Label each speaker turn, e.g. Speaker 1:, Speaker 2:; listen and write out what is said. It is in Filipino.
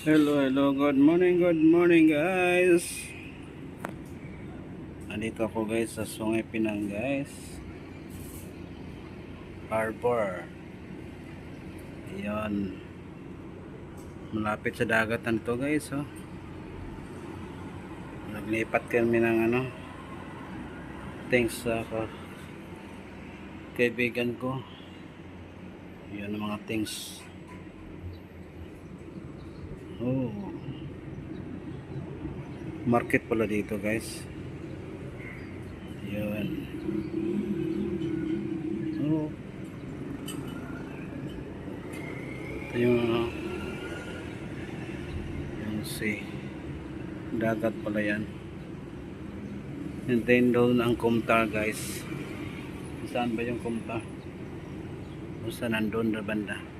Speaker 1: Hello, hello, good morning, good morning guys. Andito ako guys sa Sungay Pinang guys. Harbor. Ayan. Malapit sa dagatan to guys oh. Naglipat kami ng ano Thanks sa uh, kaibigan ko. Yan ang mga things Oh. Market pala dito, guys. Yun. Oh. Ito yung ano. Yung si dagat pala yan. And ang kumtar, guys. Saan ba yung kumtar? Kung saan nandun na banda.